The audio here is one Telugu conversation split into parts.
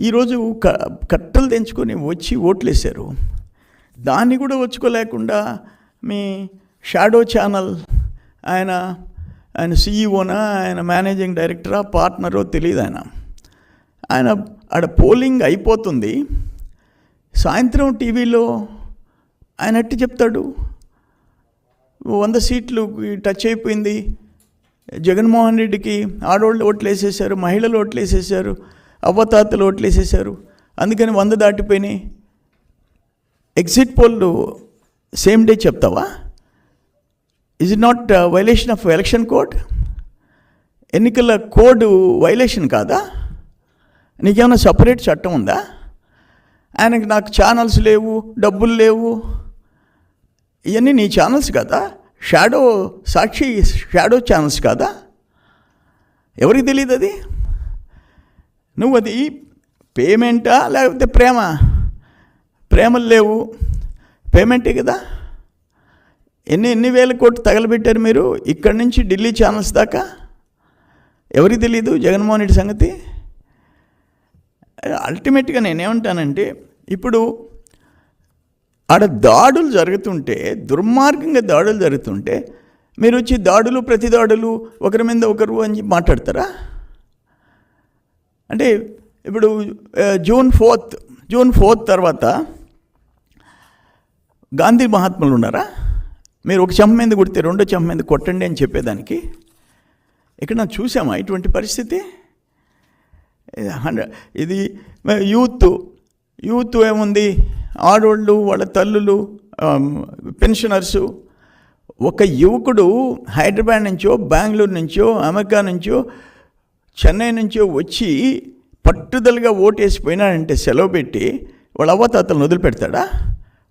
ఈరోజు క కట్టలు తెంచుకొని వచ్చి ఓట్లేశారు. దాన్ని కూడా వచ్చుకోలేకుండా మీ షాడో ఛానల్ ఆయన ఆయన సీఈఓనా ఆయన మేనేజింగ్ డైరెక్టరా పార్ట్నరో తెలియదు ఆయన. ఆయన ఆడ పోలింగ్ అయిపోతుంది. సాయంత్రం టీవీలో ఆయన అట్టి చెప్తాడు? వంద సీట్లు టచ్ అయిపోయింది. జగన్మోహన్ రెడ్డికి ఆడవాళ్ళు ఓట్లు వేసేసారు మహిళలు ఓట్లు వేసేసారు అవ్వతాతలు ఓట్లేసేసారు అందుకని వంద దాటిపోయినాయి. ఎగ్జిట్ పోల్ సేమ్ డే చెప్తావా? Is it not violation of election code ఎన్నికల కోడ్ వైలేషన్ కాదా? నీకేమైనా సపరేట్ చట్టం ఉందా? ఆయనకి నాకు ఛానల్స్ లేవు డబ్బులు లేవు. ఇవన్నీ నీ ఛానల్స్ కదా? షాడో సాక్షి షాడో ఛానల్స్ కాదా? ఎవరికి తెలియదు అది నువ్వు అది పేమెంటా లేకపోతే ప్రేమ? ప్రేమలు లేవు. పేమెంటే కదా? ఎన్ని ఎన్ని వేల కోట్లు తగలబెట్టారు మీరు? ఇక్కడి నుంచి ఢిల్లీ ఛానల్స్ దాకా? ఎవరికి తెలియదు జగన్మోహన్ రెడ్డి సంగతి? అల్టిమేట్గా నేనేమంటానంటే ఇప్పుడు ఆడ దాడులు జరుగుతుంటే దుర్మార్గంగా దాడులు జరుగుతుంటే మీరు వచ్చి దాడులు ప్రతి దాడులు ఒకరి మీద ఒకరు అని మాట్లాడతారా? అంటే ఇప్పుడు జూన్ ఫోర్త్ జూన్ ఫోర్త్ తర్వాత గాంధీ మహాత్ములు ఉన్నారా? మీరు ఒక చెంప మీద కొడితే రెండో చెంప మీద కొట్టండి అని చెప్పేదానికి ఇక్కడ నాకు చూసామా ఇటువంటి పరిస్థితి? ఇది యూత్ యూత్ ఏముంది? ఆడోళ్ళు వాళ్ళ తల్లులు పెన్షనర్సు. ఒక యువకుడు హైదరాబాద్ నుంచో బెంగళూరు నుంచో అమెరికా నుంచో చెన్నై నుంచో వచ్చి పట్టుదలగా ఓటేసిపోయినాడంటే సెలవు పెట్టి వాళ్ళ అవ్వతాతలను వదిలిపెడతాడా?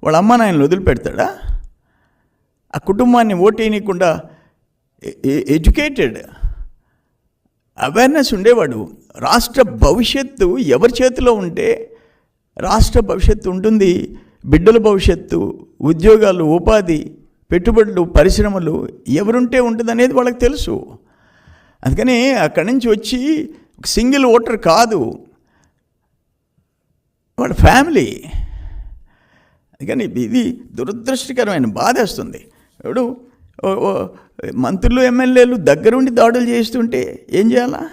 వాళ్ళ అమ్మ నాయనలు వదిలిపెడతాడా? ఆ కుటుంబాన్ని ఓటేయనీయకుండా ఎడ్యుకేటెడ్ అవేర్నెస్ ఉండేవాడు. రాష్ట్ర భవిష్యత్తు ఎవరి చేతిలో ఉంటే రాష్ట్ర భవిష్యత్తు ఉంటుంది. బిడ్డల భవిష్యత్తు ఉద్యోగాలు ఉపాధి పెట్టుబడులు పరిశ్రమలు ఎవరుంటే ఉంటుంది అనేది వాళ్ళకి తెలుసు. అందుకని అక్కడి నుంచి వచ్చి ఒక సింగిల్ ఓటర్ కాదు. వాళ్ళ ఫ్యామిలీ. అందుకని ఇది దురదృష్టకరమైన బాధేస్తుంది ఇప్పుడు ఓ- ఓ మంత్రులు ఎమ్మెల్యేలు దగ్గరుండి దాడులు చేస్తుంటే ఏం చేయాలా?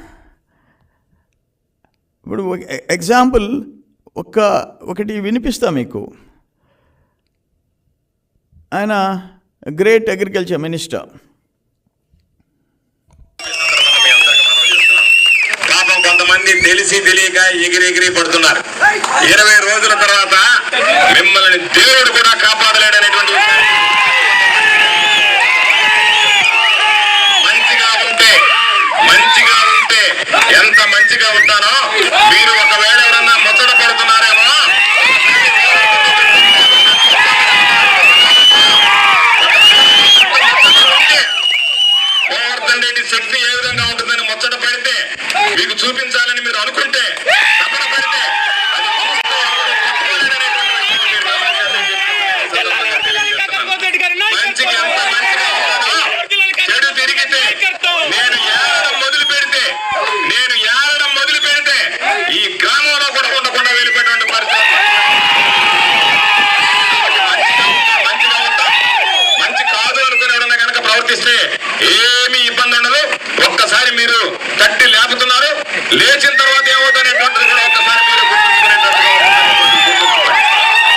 ఇప్పుడు ఎగ్జాంపుల్ ఒక ఒకటి వినిపిస్తా మీకు. ఆయన గ్రేట్ అగ్రికల్చర్ మినిస్టర్. మంది తెలిసి తెలియక ఎగిరెగిరి పడుతున్నారు. ఇరవై రోజుల తర్వాత మిమ్మల్ని దేవుడు కూడా కాపాడలేడు అనేటువంటి మంచిగా ఉంటే మంచిగా ఉంటే ఎంత మంచిగా ఉంటానో మీరు ఒకవేళ ఎవరన్నా ముచ్చట పడుతున్నారేమో గోవర్ధన్ శక్తి ఏ విధంగా ఉంటుందని ముచ్చట పడితే మీకు చూపించాలని మీరు అనుకుంటే తపన పడితే మంచికి ఎంత మంచిగా చెడు తిరిగితే నేను ఏడడం మొదలు పెడితే నేను ఏడడం మొదలు పెడితే ఈ గ్రామంలో కూడా ఉండకుండా వెళ్ళిపోయినటువంటి పరిస్థితి మంచిగా ఉంటాం మంచి కాదు అనుకుని కనుక ప్రవర్తిస్తే ఇబ్బంది ఉండదు ఒక్కసారి మీరు తట్టి లేపుతున్నారు లేచిన తర్వాత ఏమవుతుందనేటువంటిది కూడా ఒక్కసారి మీరు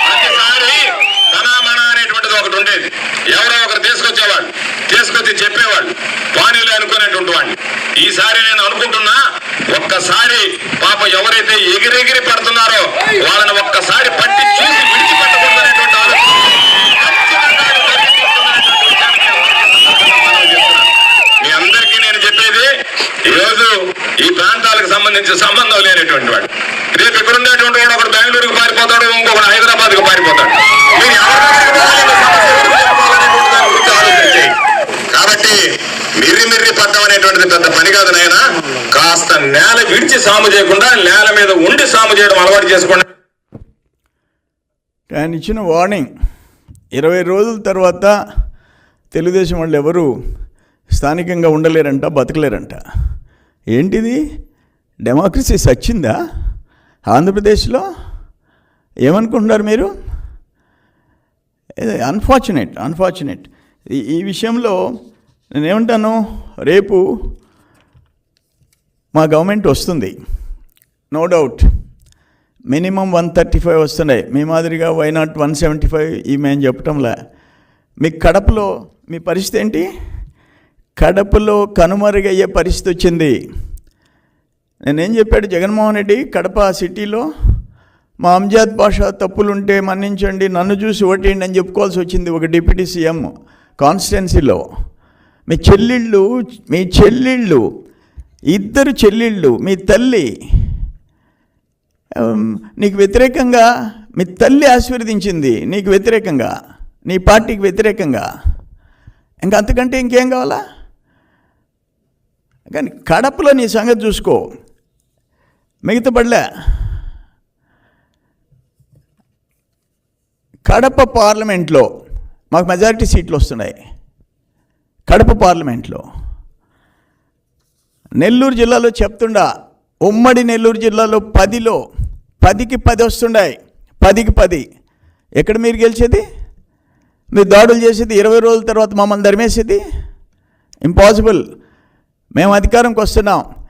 ప్రతిసారి తన మన అనేటువంటిది ఒకటి ఉండేది. ఎవరో ఒకరు తీసుకొచ్చేవాళ్ళు తీసుకొచ్చి చెప్పేవాళ్ళు పానీలు అనుకునేటువంటి వాడిని ఈసారి నేను అనుకుంటున్నా ఒక్కసారి పాప ఎవరైతే ఎగిరెగిరి పడుతున్నారో వాళ్ళని ఒక్కసారి పట్టి చూసి విడిచిపెట్టకూడదు అనేటువంటి ఆలోచన ఖచ్చితంగా అది జరిగిపోతుందనేటువంటి విషయాన్ని మనం చెప్తున్నాం. మీ అందరికీ నేను చెప్పేది ఈరోజు ఈ ప్రాంతాలకు సంబంధించి సంబంధం లేనటువంటి వాడు. రేపు ఇక్కడ ఉండేటువంటి వాడు ఒకడు బెంగళూరుకు పారిపోతాడు ఇంకొకడు హైదరాబాద్కు పారిపోతాడు. మీరు కాబట్టి మిర్రి మిర్రి పడ్డం అనేటువంటిది పెద్ద పని కాదు నాయన. కాస్త నేల విడిచి సాము చేయకుండా నేల మీద ఉండి సాము చేయడం అలవాటు చేసుకోండి. ఆయన ఇచ్చిన వార్నింగ్ ఇరవై రోజుల తర్వాత తెలుగుదేశం వాళ్ళు ఎవరు స్థానికంగా ఉండలేరంట బతకలేరంట. ఏంటిది? డెమోక్రసీ సచ్చిందా? ఆంధ్రప్రదేశ్లో ఏమనుకుంటున్నారు మీరు? అన్ఫార్చునేట్ అన్ఫార్చునేట్ ఈ ఈ విషయంలో నేనేమంటాను రేపు మా గవర్నమెంట్ వస్తుంది. No doubt minimum one thirty five వస్తున్నాయి. మీ మాదిరిగా why not one seventy five ఈ మేము చెప్పటంలా. మీ కడపలో మీ పరిస్థితి ఏంటి? కడపలో కనుమరుగయ్యే పరిస్థితి వచ్చింది. నేనేం చెప్పాడు? జగన్మోహన్ రెడ్డి కడప సిటీలో మా అంజాద్ భాష తప్పులుంటే మన్నించండి నన్ను చూసి ఓటేయండి అని చెప్పుకోవాల్సి వచ్చింది ఒక డిప్యూటీ సీఎం కాన్స్టిట్యున్సీలో. మీ చెల్లిళ్ళు మీ చెల్లిళ్ళు ఇద్దరు చెల్లిళ్ళు మీ తల్లి నీకు వ్యతిరేకంగా మీ తల్లి ఆశీర్వదించింది నీకు వ్యతిరేకంగా నీ పార్టీకి వ్యతిరేకంగా. ఇంకా అంతకంటే ఇంకేం కావాలా? కానీ కడపలో నీ సంగతి చూసుకో. మిగతా పడలే కడప పార్లమెంట్లో మాకు మెజారిటీ సీట్లు వస్తున్నాయి. కడప పార్లమెంట్లో. నెల్లూరు జిల్లాలో చెప్తుండా ఉమ్మడి నెల్లూరు జిల్లాలో పదిలో పదికి పది వస్తుండాయి. పదికి పది. ఎక్కడ మీరు గెలిచేది? మీరు దాడులు చేసేది ఇరవై రోజుల తర్వాత మమ్మల్ని ధర్మేసేది ఇంపాసిబుల్. మేము అధికారంకి వస్తున్నాం.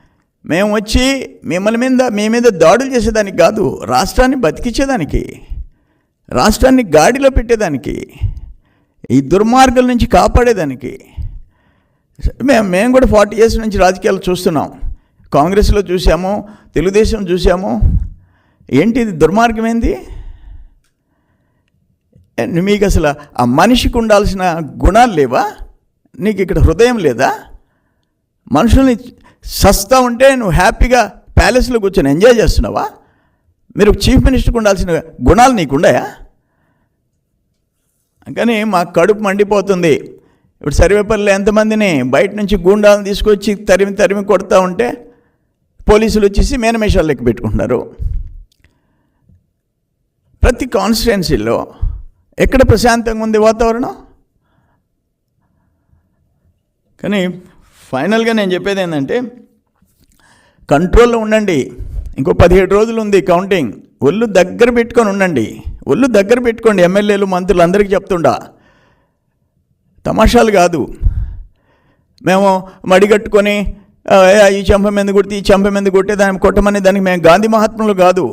మేము వచ్చి మిమ్మల్ని మీద మీ మీద దాడులు చేసేదానికి కాదు రాష్ట్రాన్ని బతికించేదానికి రాష్ట్రాన్ని గాడిలో పెట్టేదానికి ఈ దుర్మార్గుల నుంచి కాపాడేదానికి. మేము మేము కూడా ఫార్టీ ఇయర్స్ నుంచి రాజకీయాలు చూస్తున్నాం. కాంగ్రెస్లో చూసాము తెలుగుదేశం చూసాము ఏంటి ఇది దుర్మార్గం ఏంది? మీకు అసలు ఆ మనిషికి ఉండాల్సిన గుణాలు లేవా? నీకు ఇక్కడ హృదయం లేదా? మనుషుల్ని సస్తా ఉంటే నువ్వు హ్యాపీగా ప్యాలెస్లో కూర్చొని ఎంజాయ్ చేస్తున్నావా? మీరు చీఫ్ మినిస్టర్కి ఉండాల్సిన గుణాలు నీకుండాయా? కానీ మా కడుపు మండిపోతుంది. ఇప్పుడు సర్వేపల్లిలో ఎంతమందిని బయట నుంచి గూండాలను తీసుకొచ్చి తరిమి తరిమి కొడతా ఉంటే పోలీసులు వచ్చేసి మేనమేషాలు లెక్క పెట్టుకుంటున్నారు. ప్రతి కాన్స్టిట్యున్సీలో ఎక్కడ ప్రశాంతంగా ఉంది వాతావరణం? కానీ ఫైనల్గా నేను చెప్పేది ఏంటంటే కంట్రోల్లో ఉండండి. ఇంకో పదిహేడు రోజులు ఉంది కౌంటింగ్. ఒళ్ళు దగ్గర పెట్టుకొని ఉండండి. ఒళ్ళు దగ్గర పెట్టుకోండి ఎమ్మెల్యేలు మంత్రులు అందరికీ చెప్తుండా. తమాషాలు కాదు. మేము మడిగట్టుకొని ఈ చెంప మీద కొడితే ఈ చెంప మీద కొట్టే దాన్ని కొట్టమని దానికి మేము గాంధీ మహాత్ములు కాదు.